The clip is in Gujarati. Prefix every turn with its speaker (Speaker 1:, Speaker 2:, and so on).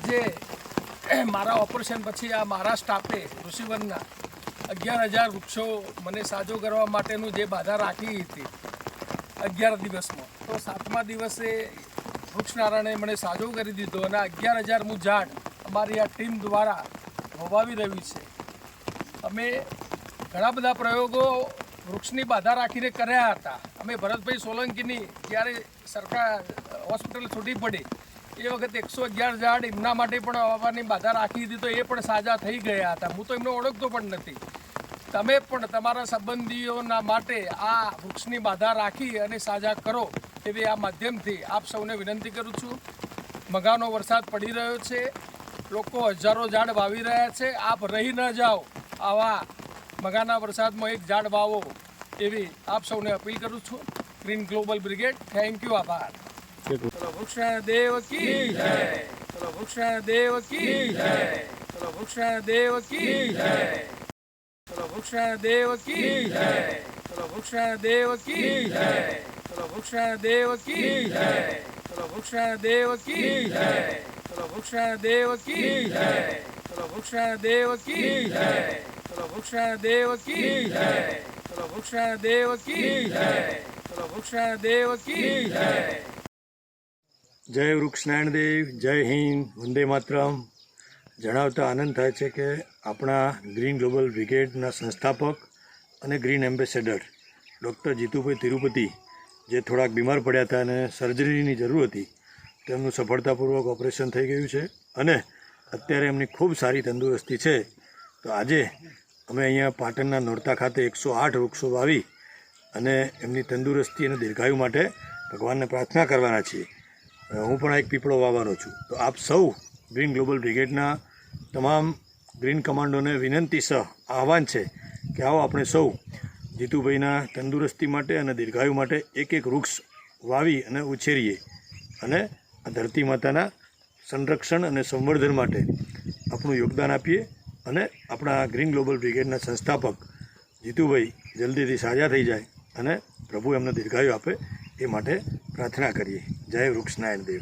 Speaker 1: આજે મારા ઓપરેશન પછી આ મારા સ્ટાફે ઋષિવનના અગિયાર હજાર વૃક્ષો મને સાજો કરવા માટેનું જે બાધા રાખી હતી, અગિયાર દિવસમાં. તો સાતમા દિવસે વૃક્ષનારાયણે મને સાજો કરી દીધો અને અગિયાર હજારમું ઝાડ અમારી આ ટીમ દ્વારા વવાવી રહ્યું છે. અમે ઘણા બધા પ્રયોગો વૃક્ષની બાધા રાખીને કર્યા હતા. અમે ભરતભાઈ સોલંકીની જ્યારે સરકાર હોસ્પિટલ છૂટી પડી એ વખતે એકસો અગિયાર ઝાડ એમના માટે પણ વાવવાની બાધા રાખી હતી તો એ પણ સાજા થઈ ગયા હતા. હું તો એમને ઓળખતો પણ નથી. તમે પણ તમારા સંબંધીઓના માટે આ વૃક્ષની બાધા રાખી અને સાજા કરો એવી આ માધ્યમથી આપ સૌને વિનંતી કરું છું. મગાનો વરસાદ પડી રહ્યો છે. લોકો હજારો ઝાડ વાવી રહ્યા છે. આપ રહી ન જાઓ. આવા મગાના વરસાદમાં એક ઝાડ વાવો એવી આપ સૌને અપીલ કરું છું. Green global brigade, thank you, આભાર. દેવ કી જય ચલો વૃક્ષ દેવ કી જય ચલો વૃક્ષ દેવ કી જય ચલો વૃક્ષ દેવ કી જય ચલો વૃક્ષ દેવ કી જય ચલો વૃક્ષ દેવ કી જય ચલો વૃક્ષ દેવ કી જય ચલો વૃક્ષ દેવ કી જય ચલો વૃક્ષ દેવ કી જય ચલો વૃક્ષ દેવ કી જય ચલો વૃક્ષ દેવ કી જય ચલો વૃક્ષ દેવ કી જય
Speaker 2: જય વૃક્ષનારાયણ દેવ જય હિન્દ, વંદે માતરમ. જણાવતા આનંદ થાય છે કે આપણા ગ્રીન ગ્લોબલ બ્રિગેડના સંસ્થાપક અને green ambassador doctor Jitubhai Tirupati જે થોડાક બીમાર પડ્યા હતા અને સર્જરીની જરૂર હતી, તેમનું સફળતાપૂર્વક ઓપરેશન થઈ ગયું છે અને અત્યારે એમની ખૂબ સારી તંદુરસ્તી છે. તો આજે અમે અહીંયા પાટણના નોરતા ખાતે એકસો આઠ વૃક્ષો વાવી અને એમની તંદુરસ્તી અને દીર્ઘાયુ માટે ભગવાનને પ્રાર્થના કરવાના છીએ. હું પણ એક પીપળો વાવવાનો છું. તો આપ સૌ ગ્રીન ગ્લોબલ બ્રિગેડના તમામ ગ્રીન કમાન્ડોને વિનંતી સહ આહવાન છે કે આવો આપણે સૌ જીતુભાઈના તંદુરસ્તી માટે અને દીર્ઘાયુ માટે એક એક વૃક્ષ વાવી અને ઉછેરીએ અને આ ધરતી માતાના સંરક્ષણ અને સંવર્ધન માટે આપણું યોગદાન આપીએ અને આપણા ગ્રીન ગ્લોબલ બ્રિગેડના સંસ્થાપક જીતુભાઈ જલ્દીથી સાજા થઈ જાય અને પ્રભુ એમને દીર્ઘાયુ આપે એ માટે પ્રાર્થના કરીએ. જય વૃક્ષનારાયણ દેવ.